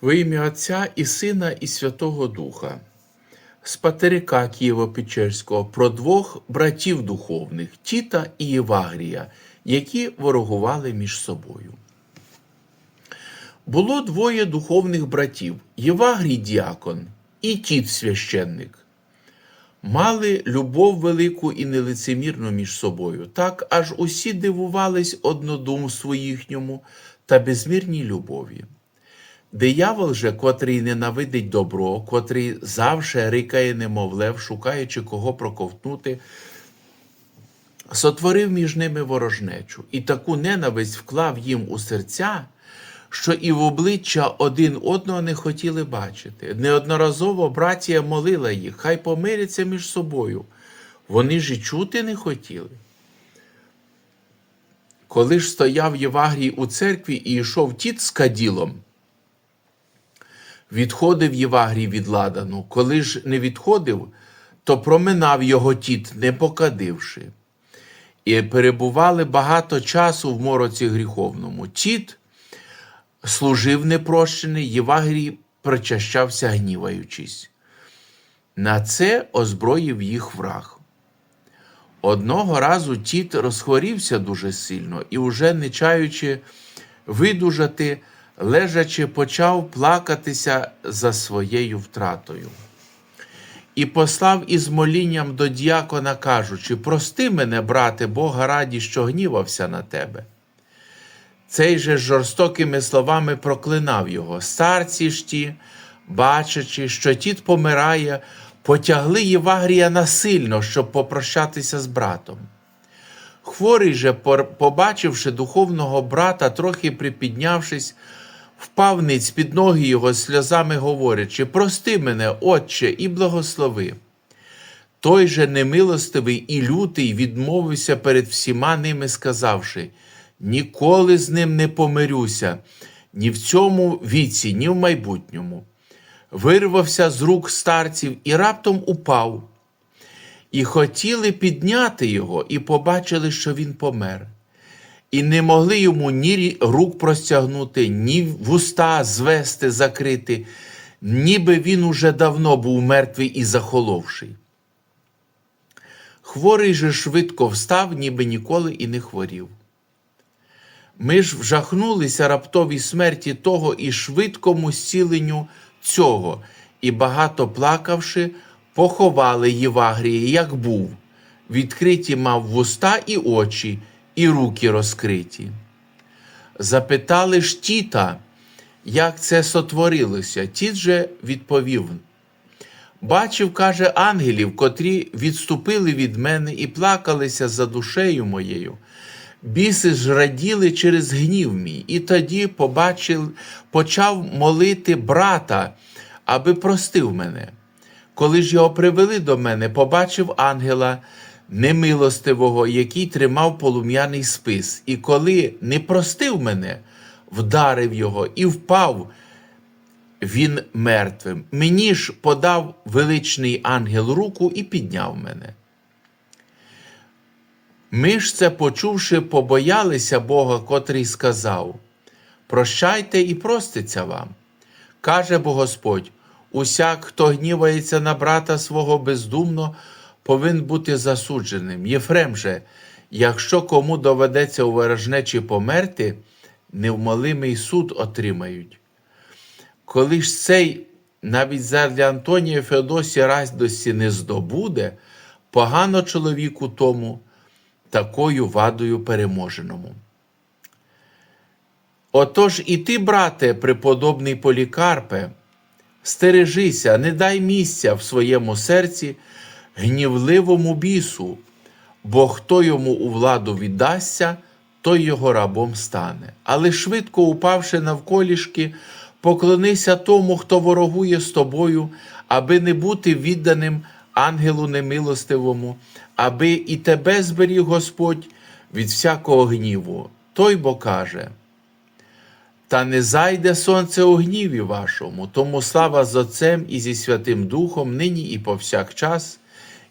Во ім'я Отця і Сина, і Святого Духа, з патерика Києво-Печерського про двох братів духовних Тіта і Євагрія, які ворогували між собою. Було двоє духовних братів Євагрій діакон і Тіт священник. Мали любов велику і нелицемірну між собою, так аж усі дивувались однодумству їхньому та безмірній любові. Диявол же, котрий ненавидить добро, котрий завше рикає немовлев, шукаючи кого проковтнути, сотворив між ними ворожнечу і таку ненависть вклав їм у серця, що і в обличчя один одного не хотіли бачити. Неодноразово братія молила їх, хай помиряться між собою. Вони ж і чути не хотіли. Коли ж стояв Євагрій у церкві і йшов тіт з каділом, відходив Євагрій від ладану, коли ж не відходив, то проминав його тіт, не покадивши. І перебували багато часу в мороці гріховному. Тіт служив непрощений, Євагрій причащався, гніваючись. На це озброїв їх враг. Одного разу тіт розхворівся дуже сильно і, уже не чаючи видужати, лежачи, почав плакатися за своєю втратою. І послав із молінням до діакона, кажучи: Прости мене, брате, Бога раді, що гнівався на тебе. Цей же жорстокими словами проклинав його. Старці ж ті, бачачи, що тіт помирає, потягли Євагрія насильно, щоб попрощатися з братом. Хворий же, побачивши духовного брата, трохи припіднявшись, впав ниць під ноги його, сльозами говорячи: Прости мене, Отче, і благослови. Той же немилостивий і лютий відмовився перед всіма ними, сказавши: Ніколи з ним не помирюся, ні в цьому віці, ні в майбутньому. Вирвався з рук старців і раптом упав. І хотіли підняти його, і побачили, що він помер. І не могли йому ні рук простягнути, ні вуста звести, закрити, ніби він уже давно був мертвий і захоловший. Хворий же швидко встав, ніби ніколи і не хворів. Ми ж вжахнулися раптовій смерті того і швидкому зціленню цього, і, багато плакавши, поховали Євагрія, як був, відкриті мав вуста і очі, і руки розкриті. Запитали ж тіта, як це сотворилося. Тіт же відповів. Бачив, каже, ангелів, котрі відступили від мене і плакалися за душею моєю. Біси ж раділи через гнів мій, і тоді побачив, почав молити брата, аби простив мене. Коли ж його привели до мене, побачив ангела немилостивого, який тримав полум'яний спис, і коли не простив мене, вдарив його і впав він мертвим. Мені ж подав величний ангел руку і підняв мене. Ми ж це, почувши, побоялися Бога, котрий сказав: Прощайте і проститься вам. Каже бо Господь: усяк, хто гнівається на брата свого бездумно, повинен бути засудженим. Єфрем же, якщо кому доведеться у ворожнечі померти, невмолимий суд отримають. Коли ж цей навіть задля Антонія Феодосія радості не здобуде, погано чоловіку тому такою вадою переможеному. Отож і ти, брате, преподобний Полікарпе, стережися, не дай місця в своєму серці гнівливому бісу, бо хто йому у владу віддасться, той його рабом стане. Але швидко упавши навколішки, поклонися тому, хто ворогує з тобою, аби не бути відданим ангелу немилостивому, аби і тебе зберіг Господь від всякого гніву. Той бо каже. Та не зайде сонце у гніві вашому, тому слава з Отцем і зі Святим Духом, нині і повсякчас,